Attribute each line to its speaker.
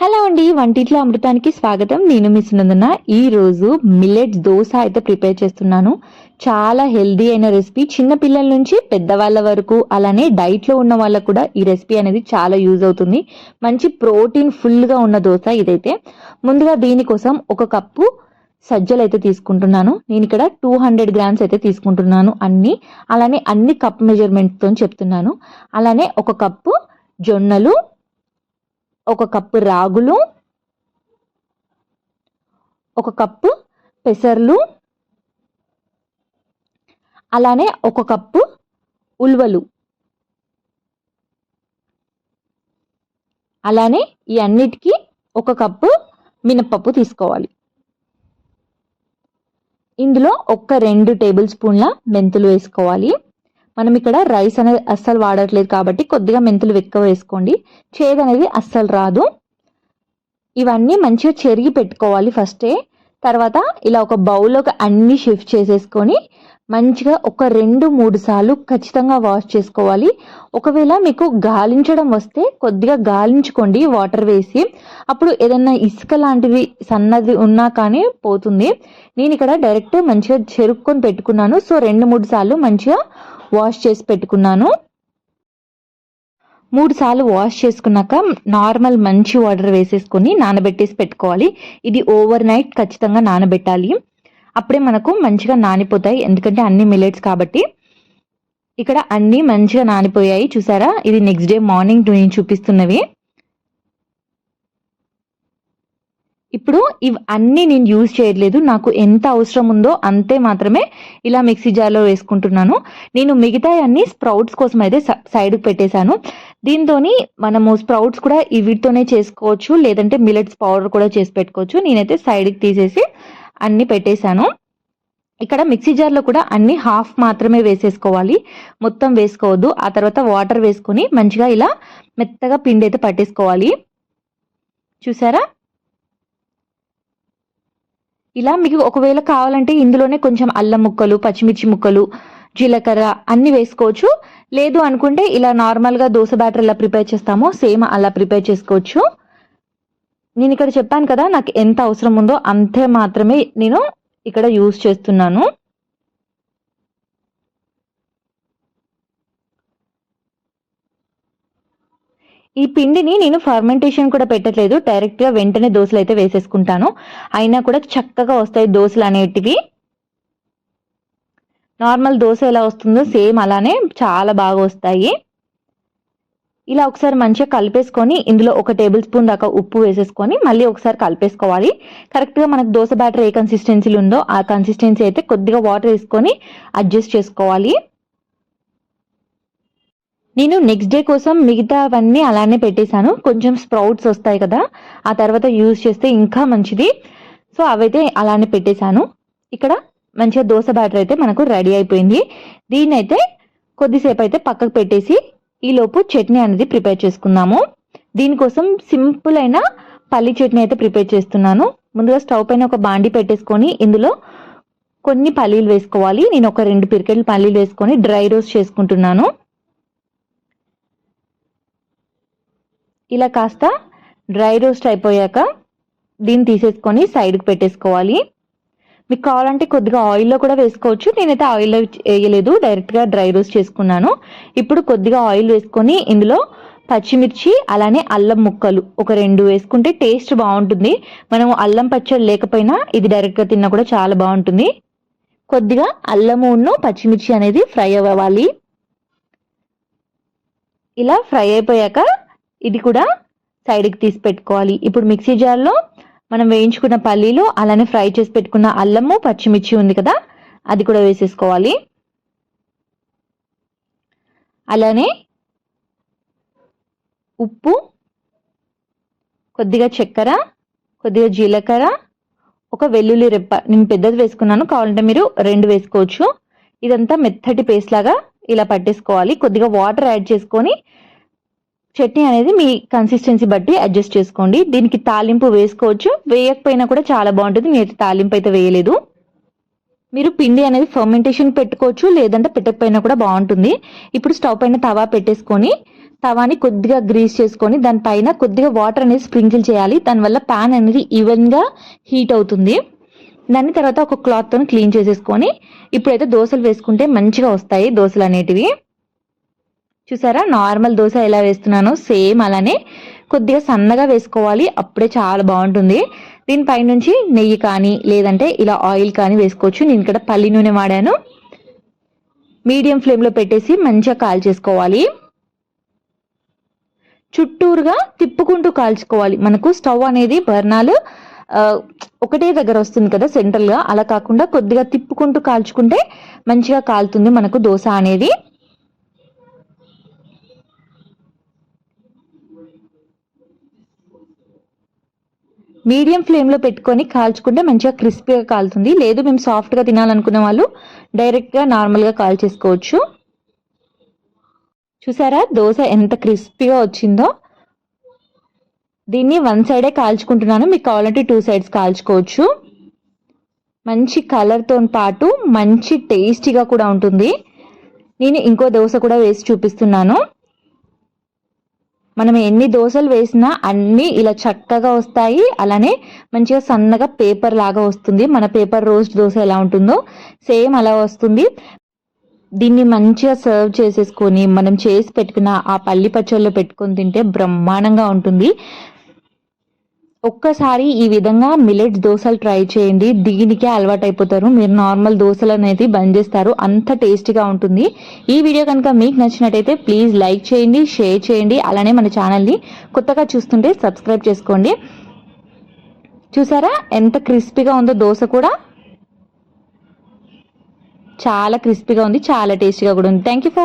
Speaker 1: Hello అండి వంటిట్లో అమృతానికి స్వాగతం. నేను మిస్ నందన ఈరోజు మిల్లెట్స్ దోశ అయితే ప్రిపేర్ చేస్తున్నాను. చాలా హెల్దీ అయిన రెసిపీ. చిన్న పిల్లల నుంచి పెద్దవాళ్ళ వరకు అలానే డైట్లో ఉన్న వాళ్ళకు కూడా ఈ రెసిపీ అనేది చాలా యూజ్ అవుతుంది. మంచి ప్రోటీన్ ఫుల్గా ఉన్న దోశ ఇదైతే. ముందుగా దీనికోసం ఒక కప్పు సజ్జలు అయితే తీసుకుంటున్నాను. నేను ఇక్కడ టూ హండ్రెడ్ గ్రామ్స్ అయితే తీసుకుంటున్నాను అన్ని. అలానే అన్ని కప్ మెజర్మెంట్తో చెప్తున్నాను. అలానే ఒక కప్పు జొన్నలు ఒక కప్పు రాగులు ఒక కప్పు పెసర్లు అలానే ఒక కప్పు ఉల్వలు. అలానే ఈ అన్నిటికీ ఒక కప్పు మినప్పప్పు తీసుకోవాలి. ఇందులో ఒక్క రెండు టేబుల్ స్పూన్ల మెంతులు వేసుకోవాలి. మనం ఇక్కడ రైస్ అనేది అస్సలు వాడట్లేదు కాబట్టి కొద్దిగా మెంతులు ఎక్కువ వేసుకోండి. చేదు అనేది అస్సలు రాదు. ఇవన్నీ మంచిగా చెరిగి పెట్టుకోవాలి ఫస్టే తర్వాత ఇలా ఒక బౌల్లోకి అన్ని షిఫ్ట్ చేసేసుకొని మంచిగా ఒక రెండు మూడు సార్లు ఖచ్చితంగా వాష్ చేసుకోవాలి. ఒకవేళ మీకు గాలించడం వస్తే కొద్దిగా గాలించుకోండి వాటర్ వేసి. అప్పుడు ఏదన్నా ఇసుక లాంటిది సన్నది ఉన్నా కానీ పోతుంది. నేను ఇక్కడ డైరెక్ట్ మంచిగా చెరుక్కొని పెట్టుకున్నాను. సో రెండు మూడు సార్లు మంచిగా వాష్ చేసి పెట్టుకున్నాను. మూడు సార్లు వాష్ చేసుకున్నాక నార్మల్ మంచి వాటర్ వేసేసుకొని నానబెట్టేసి పెట్టుకోవాలి. ఇది ఓవర్ నైట్ ఖచ్చితంగా నానబెట్టాలి. అప్పుడే మనకు మంచిగా నానిపోతాయి. ఎందుకంటే అన్ని మిలెట్స్ కాబట్టి. ఇక్కడ అన్నీ మంచిగా నానిపోయాయి. చూసారా? ఇది నెక్స్ట్ డే మార్నింగ్ నేను చూపిస్తున్నవి. ఇప్పుడు ఇవి అన్నీ నేను యూజ్ చేయట్లేదు నాకు ఎంత అవసరం ఉందో అంతే మాత్రమే ఇలా మిక్సీ జార్లో వేసుకుంటున్నాను. నేను మిగతా అన్ని స్ప్రౌట్స్ కోసం అయితే సైడ్కి పెట్టేశాను. దీంతో మనము స్ప్రౌట్స్ కూడా వీటితోనే చేసుకోవచ్చు లేదంటే మిలెట్స్ పౌడర్ కూడా చేసి పెట్టుకోవచ్చు. నేనైతే సైడ్కి తీసేసి అన్ని పెట్టేశాను. ఇక్కడ మిక్సీ జార్లో కూడా అన్ని హాఫ్ మాత్రమే వేసేసుకోవాలి. మొత్తం వేసుకోవద్దు. ఆ తర్వాత వాటర్ వేసుకొని మంచిగా ఇలా మెత్తగా పిండి అయితే పట్టేసుకోవాలి. చూసారా? ఇలా మీకు ఒకవేళ కావాలంటే ఇందులోనే కొంచెం అల్లం ముక్కలు పచ్చిమిర్చి ముక్కలు జీలకర్ర అన్ని వేసుకోవచ్చు. లేదు అనుకుంటే ఇలా నార్మల్గా దోశ బ్యాటర్ ఎలా ప్రిపేర్ చేస్తామో సేమ్ అలా ప్రిపేర్ చేసుకోవచ్చు. నేను ఇక్కడ చెప్పాను కదా నాకు ఎంత అవసరం ఉందో అంతే మాత్రమే నేను ఇక్కడ యూజ్ చేస్తున్నాను. ఈ పిండిని నేను ఫర్మెంటేషన్ కూడా పెట్టట్లేదు. డైరెక్ట్గా వెంటనే దోశలు అయితే వేసేసుకుంటాను. అయినా కూడా చక్కగా వస్తాయి దోశలు అనేటివి. నార్మల్ దోశ ఎలా వస్తుందో సేమ్ అలానే చాలా బాగా వస్తాయి. ఇలా ఒకసారి మంచిగా కలిపేసుకొని ఇందులో ఒక టేబుల్ స్పూన్ దాకా ఉప్పు వేసేసుకొని మళ్ళీ ఒకసారి కలిపేసుకోవాలి. కరెక్ట్గా మనకు దోశ బ్యాటర్ ఏ కన్సిస్టెన్సీలు ఉందో ఆ కన్సిస్టెన్సీ అయితే కొద్దిగా వాటర్ వేసుకొని అడ్జస్ట్ చేసుకోవాలి. నేను నెక్స్ట్ డే కోసం మిగతావన్నీ అలానే పెట్టేశాను. కొంచెం స్ప్రౌట్స్ వస్తాయి కదా ఆ తర్వాత యూజ్ చేస్తే ఇంకా మంచిది. సో అవైతే అలానే పెట్టేశాను. ఇక్కడ మంచిగా దోశ బ్యాటర్ అయితే మనకు రెడీ అయిపోయింది. దీన్ని అయితే కొద్దిసేపు అయితే పక్కకు పెట్టేసి ఈలోపు చట్నీ అనేది ప్రిపేర్ చేసుకుందాము. దీనికోసం సింపుల్ అయిన పల్లి చట్నీ అయితే ప్రిపేర్ చేస్తున్నాను. ముందుగా స్టవ్ పైన ఒక బాండి పెట్టేసుకొని ఇందులో కొన్ని పల్లీలు వేసుకోవాలి. నేను ఒక రెండు పిరికెట్లు పల్లీలు వేసుకొని డ్రై రోస్ట్ చేసుకుంటున్నాను. ఇలా కాస్త డ్రై రోస్ట్ అయిపోయాక దీన్ని తీసేసుకొని సైడ్కి పెట్టేసుకోవాలి. మీకు కావాలంటే కొద్దిగా ఆయిల్లో కూడా వేసుకోవచ్చు. నేనైతే ఆయిల్లో వేయలేదు. డైరెక్ట్గా డ్రై రోస్ట్ చేసుకున్నాను. ఇప్పుడు కొద్దిగా ఆయిల్ వేసుకొని ఇందులో పచ్చిమిర్చి అలానే అల్లం ముక్కలు ఒక రెండు వేసుకుంటే టేస్ట్ బాగుంటుంది. మనం అల్లం పచ్చడి లేకపోయినా ఇది డైరెక్ట్గా తిన్నా కూడా చాలా బాగుంటుంది. కొద్దిగా అల్లమును పచ్చిమిర్చి అనేది ఫ్రై అవ్వాలి. ఇలా ఫ్రై అయిపోయాక ఇది కూడా సైడ్కి తీసి పెట్టుకోవాలి. ఇప్పుడు మిక్సీ జార్లో మనం వేయించుకున్న పల్లీలు అలానే ఫ్రై చేసి పెట్టుకున్న అల్లము పచ్చిమిర్చి ఉంది కదా అది కూడా వేసేసుకోవాలి. అలానే ఉప్పు కొద్దిగా చక్కెర కొద్దిగా జీలకర్ర ఒక వెల్లుల్లి రెప్ప. నేను పెద్దది వేసుకున్నాను కావాలంటే మీరు రెండు వేసుకోవచ్చు. ఇదంతా మెత్తటి పేస్ట్ లాగా ఇలా పట్టేసుకోవాలి. కొద్దిగా వాటర్ యాడ్ చేసుకొని చట్నీ అనేది మీ కన్సిస్టెన్సీ బట్టి అడ్జస్ట్ చేసుకోండి. దీనికి తాలింపు వేసుకోవచ్చు. వేయకపోయినా కూడా చాలా బాగుంటుంది. నేనైతే తాలింపు అయితే వేయలేదు. మీరు పిండి అనేది ఫర్మెంటేషన్ పెట్టుకోవచ్చు. లేదంటే పెట్టకపోయినా కూడా బాగుంటుంది. ఇప్పుడు స్టవ్ పైన తవా పెట్టేసుకొని తవాని కొద్దిగా గ్రీస్ చేసుకొని దానిపైన కొద్దిగా వాటర్ అనేది స్ప్రింకిల్ చేయాలి. దానివల్ల ప్యాన్ అనేది ఈవెన్గా హీట్ అవుతుంది. దాని తర్వాత ఒక క్లాత్తో క్లీన్ చేసేసుకొని ఇప్పుడైతే దోశలు వేసుకుంటే మంచిగా వస్తాయి దోశలు అనేటివి. చూసారా? నార్మల్ దోశ ఎలా వేస్తున్నానో సేమ్ అలానే కొద్దిగా సన్నగా వేసుకోవాలి. అప్పుడే చాలా బాగుంటుంది. దీనిపై నుంచి నెయ్యి కానీ లేదంటే ఇలా ఆయిల్ కానీ వేసుకోవచ్చు. నేను ఇక్కడ పల్లి నూనె వాడాను. మీడియం ఫ్లేమ్లో పెట్టేసి మంచిగా కాల్ చేసుకోవాలి చుట్టూరుగా తిప్పుకుంటూ కాల్చుకోవాలి. మనకు స్టవ్ అనేది బర్నాలు ఒకటే దగ్గర వస్తుంది కదా సెంట్రల్గా. అలా కాకుండా కొద్దిగా తిప్పుకుంటూ కాల్చుకుంటే మంచిగా కాలుతుంది మనకు దోశ అనేది. మీడియం ఫ్లేమ్లో పెట్టుకొని కాల్చుకుంటే మంచిగా క్రిస్పీగా కాలుతుంది. లేదు మేము సాఫ్ట్గా తినాలనుకునే వాళ్ళు డైరెక్ట్గా నార్మల్గా కాల్ చేసుకోవచ్చు. చూసారా? దోశ ఎంత క్రిస్పీగా వచ్చిందో. దీన్ని వన్ సైడే కాల్చుకుంటున్నాను. మీకు కావాలంటే టూ సైడ్స్ కాల్చుకోవచ్చు. మంచి కలర్తో పాటు మంచి టేస్టీగా కూడా ఉంటుంది. నేను ఇంకో దోశ కూడా వేసి చూపిస్తున్నాను. మనం ఎన్ని దోశలు వేసినా అన్నీ ఇలా చక్కగా వస్తాయి. అలానే మంచిగా సన్నగా పేపర్ లాగా వస్తుంది. మన పేపర్ రోస్ట్ దోశ ఎలా ఉంటుందో సేమ్ అలా వస్తుంది. దీన్ని మంచిగా సర్వ్ చేసేసుకొని మనం చేసి పెట్టుకున్న ఆ పల్లి పచ్చళ్ళు పెట్టుకొని తింటే బ్రహ్మాండంగా ఉంటుంది. ఒక్కసారి ఈ విధంగా మిలెట్స్ దోశలు ట్రై చేయండి. దీనికే అలవాటు అయిపోతారు మీరు నార్మల్ దోశలు అనేది బంద్ చేస్తారు. అంత టేస్టీగా ఉంటుంది. ఈ వీడియో కనుక మీకు నచ్చినట్టయితే ప్లీజ్ లైక్ చేయండి షేర్ చేయండి. అలానే మన ఛానల్ని కొత్తగా చూస్తుంటే సబ్స్క్రైబ్ చేసుకోండి. చూసారా? ఎంత క్రిస్పీగా ఉందో దోశ కూడా. చాలా క్రిస్పీగా ఉంది. చాలా టేస్టీగా కూడా ఉంది. Thank you for